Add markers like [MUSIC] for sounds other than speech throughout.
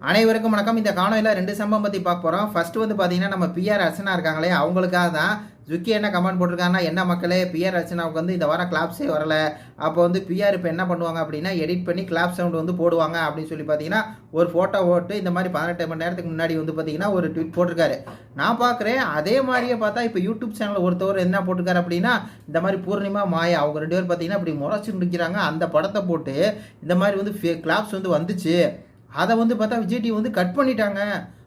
அனைவருக்கும் வணக்கம். இந்த காணொலியில் ரெண்டு சம்பவம் பற்றி பார்க்க போகிறோம் ஃபர்ஸ்ட் வந்து பார்த்தீங்கன்னா நம்ம பிஆர் அர்ச்சனா இருக்காங்களே அவங்களுக்காக தான் ஜுக்கி என்ன கமெண்ட் போட்டிருக்காங்கன்னா என்ன மக்களே பிஆர் அர்ச்சனாவுக்கு வந்து இந்த வாரம் கிளாப்ஸே வரல. அப்போ வந்து பிஆர் இப்போ என்ன பண்ணுவாங்க அப்படின்னா எடிட் பண்ணி கிளாப் சவுண்ட் வந்து போடுவாங்க அப்படின்னு சொல்லி பார்த்தீங்கன்னா ஒரு ஃபோட்டோ ஓட்டு இந்த மாதிரி பதினெட்டு மணி நேரத்துக்கு முன்னாடி வந்து பார்த்தீங்கன்னா ஒரு ட்வீட் போட்டிருக்காரு. நான் பார்க்குறேன் அதே மாதிரியே பார்த்தா இப்போ யூடியூப் சேனல் ஒருத்தவர் என்ன போட்டிருக்காரு அப்படின்னா இந்த மாதிரி பூர்ணிமா மாயா அவங்க ரெண்டு பேரும் பார்த்தீங்கன்னா அப்படி முறைச்சு நிற்கிறாங்க அந்த படத்தை போட்டு இந்த மாதிரி வந்து கிளாப்ஸ் வந்து வந்துச்சு. அதை வந்து பார்த்தா விஜய் டிவி வந்து கட் பண்ணிட்டாங்க.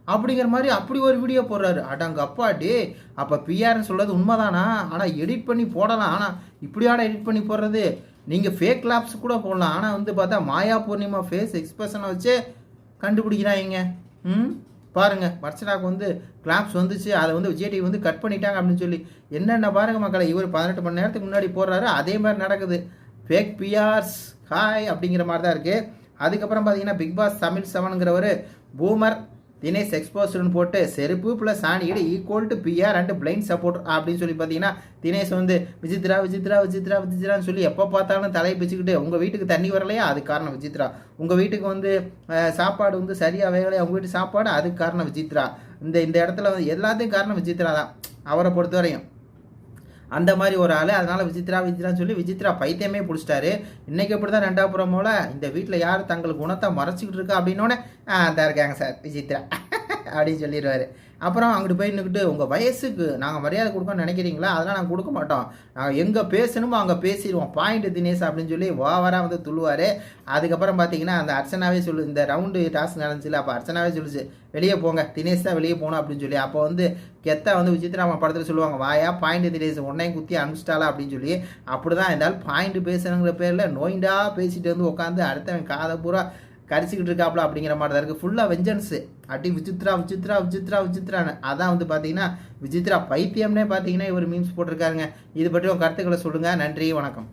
அப்படிங்கிற மாதிரி அப்படி ஒரு வீடியோ போடுறாரு. அடங்க அப்பாடி அப்போ பிஆர்னு சொல்கிறது உண்மைதானா? ஆனால் எடிட் பண்ணி போடலாம். ஆனால் இப்படியாட எடிட் பண்ணி போடுறது? நீங்கள் ஃபேக் லாப்ஸ் கூட போடலாம். ஆனால் வந்து பார்த்தா மாயா பூர்ணிமா ஃபேஸ் எக்ஸ்பிரஷனை வச்சு கண்டுபிடிக்கிறாங்க. ம்? பாருங்க. வர்ஷனாக்கு வந்து கிளாப்ஸ் வந்துச்சு. அதை வந்து விஜய் டிவி வந்து கட் பண்ணிட்டாங்க அப்படின்னு சொல்லி. என்னென்ன பாருங்க மக்களை இவர் பதினெட்டு மணி நேரத்துக்கு முன்னாடி போடுறாரு. அதே மாதிரி நடக்குது. ஃபேக் பிஆர்ஸ் ஹாய் அப்படிங்கிற மாதிரி தான் இருக்குது அதுக்கப்புறம் பார்த்தீங்கன்னா பிக் பாஸ் தமிழ் செவனுங்கிறவர் பூமர் தினேஷ் எக்ஸ்போஸ்டுன்னு போட்டு செருப்பு plus ஆணியடு equal to PR and blind support அப்படின்னு சொல்லி பார்த்தீங்கன்னா தினேஷ் வந்து விசித்ரா விசித்ரா விசித்ரா விசித்ரான்னு சொல்லி எப்போ பார்த்தாலும் தலையை பிச்சுக்கிட்டு உங்கள் வீட்டுக்கு தண்ணி வரலையா? அது காரணம் விசித்ரா. உங்கள் வீட்டுக்கு வந்து சாப்பாடு வந்து சரியாக வேகலையா? உங்கள் வீட்டு சாப்பாடு அதுக்கு காரணம் விசித்ரா. இந்த இந்த இடத்துல வந்து எல்லாத்தையும் காரணம் விசித்ரா தான். அவரை பொறுத்த வரையும் அந்த மாதிரி ஒரு ஆள். அதனால் விசித்ரா விசித்ரான்னு சொல்லி விசித்ரா பைத்தியமே பிடிச்சிட்டாரு. இன்றைக்கி இப்படி தான் ரெண்டா புறம் போல. இந்த வீட்டில் யார் தங்கள் குணத்தை மறைச்சிக்கிட்டு இருக்கா அப்படின்னோடனே அந்த இருக்காங்க சார் விசித்ரா [LAUGHS] அப்படின்னு சொல்லிடுவாரு அப்புறம் அங்கிட்டு போய் நின்றுக்கிட்டு உங்கள் வயசுக்கு நாங்கள் மரியாதை கொடுக்கணும்னு நினைக்கிறீங்களா? அதெல்லாம் நாங்கள் கொடுக்க மாட்டோம். நாங்கள் எங்கே பேசணுமோ அங்கே பேசிடுவோம். பாயிண்ட் தினேஷ் அப்படின்னு சொல்லி ஓவராக வந்து துள்ளுவார். அதுக்கப்புறம் பார்த்தீங்கன்னா அந்த அர்ச்சனாவே சொல்லு இந்த ரவுண்டு டாஸ்க் நடந்துச்சுல அப்போ அர்ச்சனாவே சொல்லுச்சு வெளியே போங்க தினேஷ் தான் வெளியே போகணும் அப்படின்னு சொல்லி. அப்போ வந்து கெத்தா வந்து விசித்ராமா படத்தில் சொல்லுவாங்க வாயா பாயிண்ட் தினேஷ் உன்னையும் குத்தி அனுப்பிச்சிட்டாலா அப்படின்னு சொல்லி. அப்படி தான் இருந்தாலும் பாயிண்ட் பேசுறங்கிற பேரில் நோயிண்டா பேசிட்டு வந்து உட்காந்து அடுத்தவன் காதை பூரா கடிச்சிக்கிட்டு இருக்காப்ல அப்படிங்கிற மாதிரி தான் இருக்குது ஃபுல்லாக வெஞ்சன்ஸு அப்படி விசித்ரா விசித்ரா விசித்ரா விசித்ரான்னு அதான் வந்து பார்த்தீங்கன்னா விசித்ரா பைத்தியம்னே பார்த்தீங்கன்னா இவர் மீம்ஸ் போட்டிருக்காருங்க. இது பற்றி உங்கள் கருத்துக்களை சொல்லுங்கள் நன்றி வணக்கம்.